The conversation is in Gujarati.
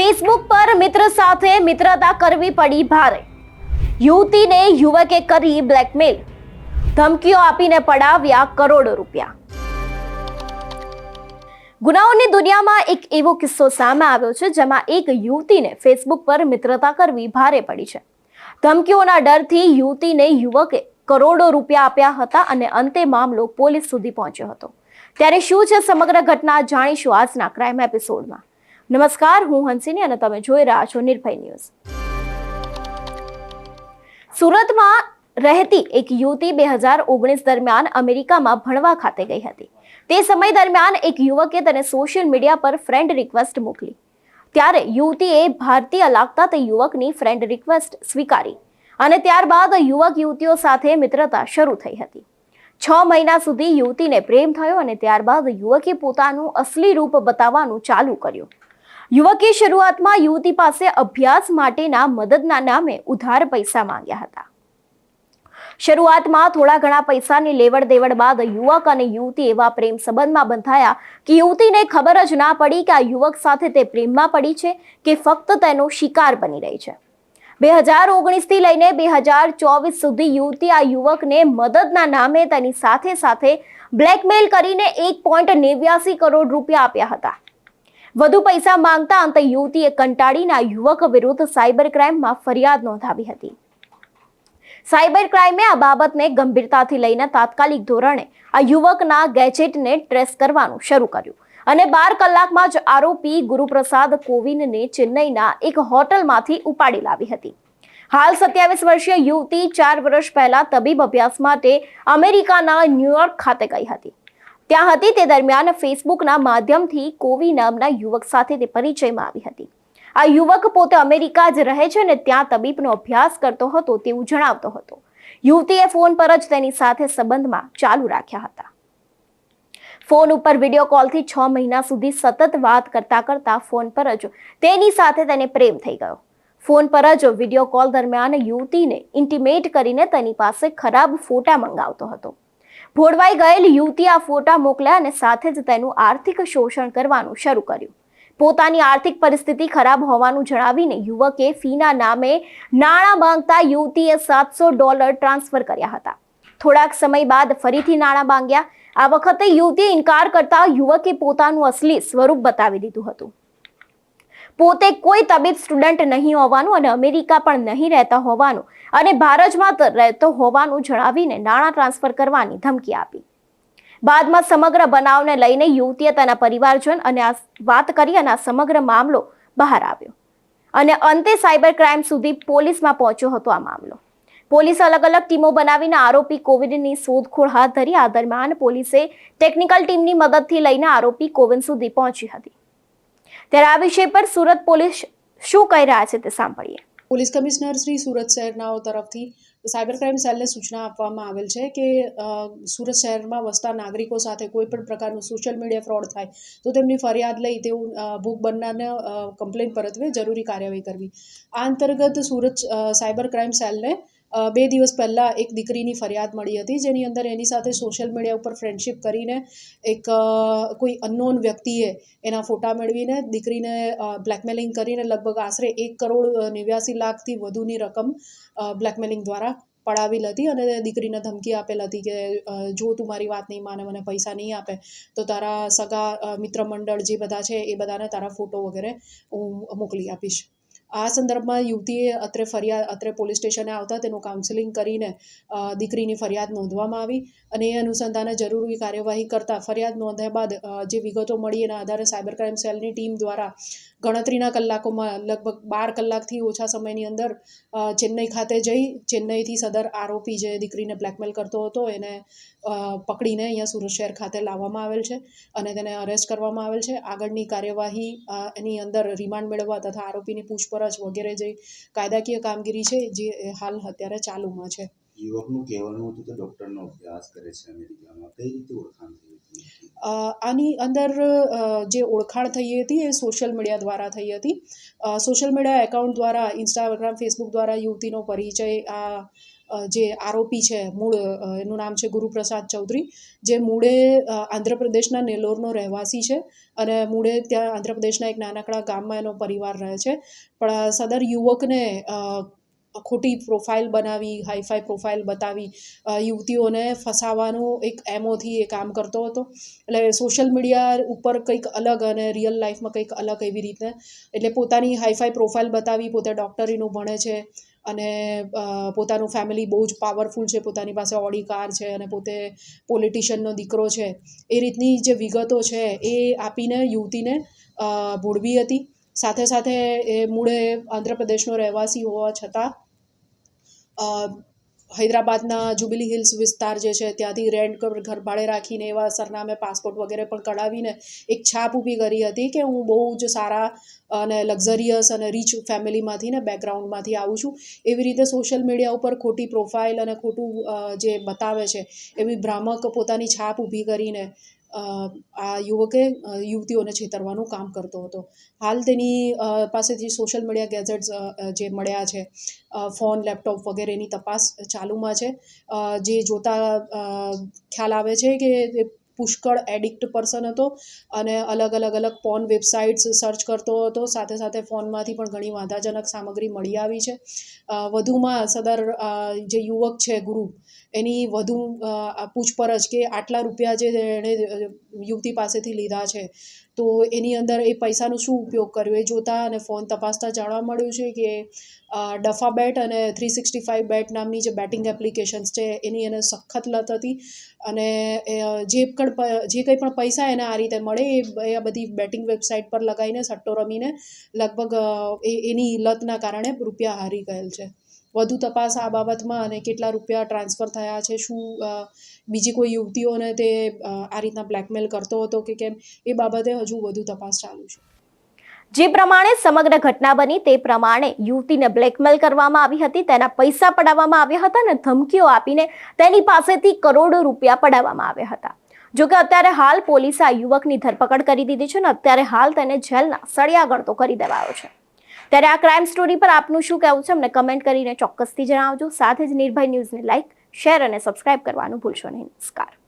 ફેસબુક પર મિત્ર સાથે મિત્રતા કરવી પડી ભારે. યુવતીને યુવકે કરી બ્લેકમેલ ધમકીઓ આપીને પડાવ્યા કરોડો રૂપિયા. ગુનાઓની દુનિયામાં એક એવો કિસ્સો સામે આવ્યો છે, જેમાં એક યુવતીને ફેસબુક પર મિત્રતા કરવી ભારે પડી છે. ધમકીઓના ડરથી યુવતીને યુવકે કરોડો રૂપિયા આપ્યા હતા અને અંતે મામલો પોલીસ સુધી પહોંચ્યો હતો. ત્યારે શું છે સમગ્ર ઘટના જાણીશું આજના ક્રાઇમ એપિસોડમાં નમસ્કાર, હું હંસિની અને તમે જોઈ રહ્યા છો નિર્ભય ન્યૂઝ. સુરતમાં રહેતી એક યુવતી બે હજાર ઓગણીસ દરમિયાન અમેરિકામાં ભણવા ખાતે ગઈ હતી. તે સમય દરમિયાન એક યુવકે તેને સોશિયલ મીડિયા પર ફ્રેન્ડ રિક્વેસ્ટ મોકલી. ત્યારે યુવતીએ ભારતીય લાગતા તે યુવકની ફ્રેન્ડ રિક્વેસ્ટ સ્વીકારી અને ત્યારબાદ યુવક યુવતીઓ સાથે મિત્રતા શરૂ થઈ હતી. છ મહિના સુધી યુવતીને પ્રેમ થયો અને ત્યારબાદ યુવકે પોતાનું અસલી રૂપ બતાવવાનું ચાલુ કર્યું. યુવકે શરૂઆતમાં યુવતી પાસે અભ્યાસ માટેના મદદના નામે ઉધાર પૈસા માંગ્યા હતા. શરૂઆતમાં થોડા ઘણા પૈસાની લેવડ દેવડ બાદ યુવક અને યુવતી એવા પ્રેમ સંબંધમાં બંધાયા કે યુવતીને ખબર જ ના પડી કે આ યુવક સાથે તે પ્રેમમાં પડી છે કે ફક્ત તેનો શિકાર બની રહી છે. બે હજાર ઓગણીસથી લઈને બે હજાર ચોવીસ સુધી યુવતી આ યુવકને મદદના નામે તેની સાથે સાથે બ્લેકમેલ કરીને એક પોઈન્ટ નેવ્યાસી કરોડ રૂપિયા આપ્યા હતા. વધુ પૈસા માંગતા અંતે યુવતીએ કંટાળીના યુવક વિરુદ્ધ સાયબર ક્રાઇમમાં ફરિયાદ નોંધાવી હતી. સાયબર ક્રાઇમે આ બાબતને ગંભીરતાથી લઈને તાત્કાલિક ધોરણે આ યુવકના ગેજેટને ટ્રેસ કરવાનું શરૂ કર્યું અને બાર કલાકમાં જ આરોપી ગુરુપ્રસાદ કોવિંદને ચેન્નઈના એક હોટલમાંથી ઉપાડી લાવી હતી. હાલ સત્યાવીસ વર્ષીય યુવતી ચાર વર્ષ પહેલા તબીબ અભ્યાસ માટે અમેરિકાના ન્યુયોર્ક ખાતે ગઈ હતી. ત્યાં હતી તે દરમિયાન ફેસબુકના માધ્યમથી કોવી નામના યુવક સાથે તે પરિચયમાં આવી હતી. આ યુવક પોતે અમેરિકા જ રહે છે અને ત્યાં તબીબનો અભ્યાસ કરતો હતો તેવું જણાવતો હતો. યુવતીએ ફોન પર જ તેની સાથે સંબંધમાં ચાલુ રાખ્યા હતા. ફોન ઉપર વીડિયો કોલથી છ મહિના સુધી સતત વાત કરતા કરતા ફોન પર જ તેની સાથે તેને પ્રેમ થઈ ગયો. ફોન પર જ વીડિયો કોલ દરમિયાન યુવતીને ઇન્ટિમેટ કરીને તેની પાસે ખરાબ ફોટા મંગાવતો હતો. ભોળવાઈ ગયેલ યુવતી આ ફોટા મોકલ્યા અને સાથે જ તેનું આર્થિક શોષણ કરવાનું શરૂ કર્યું. પોતાની આર્થિક પરિસ્થિતિ ખરાબ હોવાનું જણાવીને યુવકે ફીના નામે નાણાં માંગતા યુવતીએ સાતસો ડોલર ટ્રાન્સફર કર્યા હતા. થોડાક સમય બાદ ફરીથી નાણાં માંગ્યા. આ વખતે યુવતીએ ઇનકાર કરતા યુવકે પોતાનું અસલી સ્વરૂપ બતાવી દીધું હતું. પોતે કોઈ તબીબ સ્ટુડન્ટ નહીં હોવાનું અને અમેરિકા પણ નહીં રહેતા હોવાનું અને ભારતમાં રહેતો હોવાનું જણાવીને નાણાં ટ્રાન્સફર કરવાની ધમકી આપી. બાદમાં સમગ્ર બનાવને લઈને યુવતીએ તેના પરિવારજન અને આ વાત કરી અને આ સમગ્ર મામલો બહાર આવ્યો. અને અંતે સાયબર ક્રાઇમ સુધી પોલીસમાં પહોંચ્યો હતો આ મામલો. પોલીસ અલગ અલગ ટીમો બનાવીને આરોપી કોવિડની શોધખોળ હાથ ધરી આ દરમિયાન પોલીસે ટેકનિકલ ટીમની મદદથી લઈને આરોપી કોવિંદ સુધી પહોંચી હતી. ત્યારે આ વિષય પર સુરત પોલીસ શું કહી રહ્યા છે તે સાંભળીએ. પોલીસ કમિશનર શ્રી સુરત શહેરનાઓ તરફથી સાયબર ક્રાઇમ સેલને સૂચના આપવામાં આવેલ છે કે સુરત શહેરમાં વસતા નાગરિકો સાથે કોઈ પણ પ્રકારનું સોશિયલ મીડિયા ફ્રોડ થાય તો તેમની ફરિયાદ લઈ અ, ભોગ બનનારને કમ્પ્લેન પરતવે જરૂરી કાર્યવાહી કરવી. આ અંતર્ગત સુરત સાયબર ક્રાઇમ સેલને બે દિવસ પહેલાં એક દીકરીની ફરિયાદ મળી હતી, જેની અંદર એની સાથે સોશિયલ મીડિયા ઉપર ફ્રેન્ડશિપ કરીને એક કોઈ અનનોન વ્યક્તિએ એના ફોટા મેળવીને દીકરીને બ્લેકમેલિંગ કરીને લગભગ આશરે એક કરોડ નેવ્યાસી લાખથી વધુની રકમ બ્લેકમેલિંગ દ્વારા પડાવેલ હતી અને દીકરીને ધમકી આપેલ હતી કે જો તું મારી વાત નહીં માને, મને પૈસા નહીં આપે, તો તારા સગા મિત્ર મંડળ જે બધા છે એ બધાને તારા ફોટો વગેરે હું મોકલી આપીશ. આ સંદર્ભમાં યુવતીએ અત્રે ફરિયાદ, અત્રે પોલીસ સ્ટેશને આવતા તેનું કાઉન્સેલિંગ કરીને દીકરીની ફરિયાદ નોંધવામાં આવી અને એ અનુસંધાને જરૂરી કાર્યવાહી કરતાં ફરિયાદ નોંધ્યા બાદ જે વિગતો મળી એના આધારે સાયબર ક્રાઇમ સેલની ટીમ દ્વારા ગણતરીના કલાકોમાં લગભગ બાર કલાકથી ઓછા સમયની અંદર ચેન્નઈ ખાતે જઈ ચેન્નઈથી સદર આરોપી જે દીકરીને બ્લેકમેલ કરતો હતો એને પકડીને અહીંયા સુરત શહેર ખાતે લાવવામાં આવેલ છે અને તેને અરેસ્ટ કરવામાં આવેલ છે. આગળની કાર્યવાહી એની અંદર રિમાન્ડ મેળવવા તથા આરોપીની પૂછપરછ વગેરે જે કાયદાકીય કામગીરી છે જે હાલ અત્યારે ચાલુમાં છે. યુવકનું કહેવાનું હતું કે ડૉક્ટરનો અભ્યાસ કરે છે અમેરિકામાં. કઈ રીતે ઓળખાણ થઈ હતી? આની અંદર જે ઓળખાણ થઈ હતી એ સોશિયલ મીડિયા દ્વારા થઈ હતી. સોશિયલ મીડિયા એકાઉન્ટ દ્વારા ઇન્સ્ટાગ્રામ ફેસબુક દ્વારા યુવતીનો પરિચય આ જે આરોપી છે, મૂળ એનું નામ છે ગુરુપ્રસાદ ચૌધરી, જે મૂળે આંધ્રપ્રદેશના નેલ્લોરનો રહેવાસી છે અને મૂળે ત્યાં આંધ્રપ્રદેશના એક નાનકડા ગામમાં એનો પરિવાર રહે છે. પણ સદર યુવકને ખોટી પ્રોફાઇલ બનાવી, હાઈફાઈ પ્રોફાઇલ બતાવી યુવતીઓને ફસાવાનું એક એમોથી એ કામ કરતો હતો. એટલે સોશિયલ મીડિયા ઉપર કંઈક અલગ અને રિયલ લાઈફમાં કંઈક અલગ એવી રીતે એટલે પોતાની હાઈફાઈ પ્રોફાઇલ બતાવી, પોતે ડૉક્ટરીનું ભણે છે અને પોતાનું ફેમિલી બહુ જ પાવરફુલ છે, પોતાની પાસે ઓડી કાર છે અને પોતે પોલિટિશિયનનો દીકરો છે. એ રીતની જે વિગતો છે એ આપીને યુવતીને ભોળવી હતી. સાથે સાથે એ મૂળે આંધ્રપ્રદેશનો રહેવાસી હોવા છતાં હૈદરાબાદના જુબિલી હિલ્સ વિસ્તાર જે છે, ત્યાંથી રેન્ટ ઘર ભાડે રાખીને એવા સરનામે પાસપોર્ટ વગેરે પણ કઢાવીને એક છાપ ઊભી કરી હતી કે હું બહુ જ સારા અને લક્ઝરિયસ અને રીચ ફેમિલીમાંથી ને બેકગ્રાઉન્ડમાંથી આવું છું. એવી રીતે સોશિયલ મીડિયા ઉપર ખોટી પ્રોફાઇલ અને ખોટું જે બતાવે છે, એવી ભ્રામક પોતાની છાપ ઊભી કરીને આ યુવકે યુવતીઓને છેતરવાનું કામ કરતો હતો. હાલ તેની પાસેથી સોશિયલ મીડિયા ગેજેટ્સ જે મળ્યા છે ફોન, લેપટોપ વગેરેની તપાસ ચાલુમાં છે. જે જોતા ખ્યાલ આવે છે કે પુષ્કળ એડિક્ટ પર્સન હતો અને અલગ અલગ અલગ પોર્ન વેબસાઇટ્સ સર્ચ કરતો હતો. સાથે સાથે ફોનમાંથી પણ ઘણી વાંધાજનક સામગ્રી મળી આવી છે. વધુમાં સદર જે યુવક છે ગુરુ, એની વધુ પૂછપરછ કે આટલા રૂપિયા જે એણે યુવતી પાસેથી લીધા છે તો એની અંદર એ પૈસાનો શું ઉપયોગ કર્યો? એ જોતા અને ફોન તપાસતા જાણવા મળ્યું છે કે ડફા બેટ અને થ્રી સિક્સટી ફાઇવ બેટ નામની જે બેટિંગ એપ્લિકેશન્સ છે, એની એને સખત લત હતી. અને જે પણ જે કંઈ પણ પૈસા એને આ રીતે મળે, એ આ બધી બેટિંગ વેબસાઇટ પર લગાવીને, સટ્ટો રમીને લગભગ એની લતના કારણે રૂપિયા હારી ગયેલ છે. વધુ તપાસ આ બાબતમાં અને કેટલા રૂપિયા ટ્રાન્સફર થયા છે, શું બીજી કોઈ યુવતીઓને તે આ રીતના બ્લેકમેલ કરતો હતો કે કેમ, એ બાબતે હજુ વધુ તપાસ ચાલુ છે. જે પ્રમાણે સમગ્ર ઘટના બની તે પ્રમાણે યુવતીને બ્લેકમેલ કરવામાં આવી હતી, તેના પૈસા પડાવવામાં આવ્યા હતા અને ધમકીઓ આપીને તેની પાસેથી કરોડો રૂપિયા પડાવવામાં આવ્યા હતા. જોકે અત્યારે હાલ પોલીસે આ યુવકની ધરપકડ કરી દીધી છે અને અત્યારે હાલ તેને જેલના સળિયા ગળતો કરી દેવાયો છે. ત્યારે આ ક્રાઇમ સ્ટોરી પર આપનું શું કહેવું છે? અમને કમેન્ટ કરીને ચોક્કસથી જણાવજો. સાથે જ નિર્ભય ન્યૂઝને લાઇક શેર અને સબસ્ક્રાઇબ કરવાનું ભૂલશો નહીં. નમસ્કાર.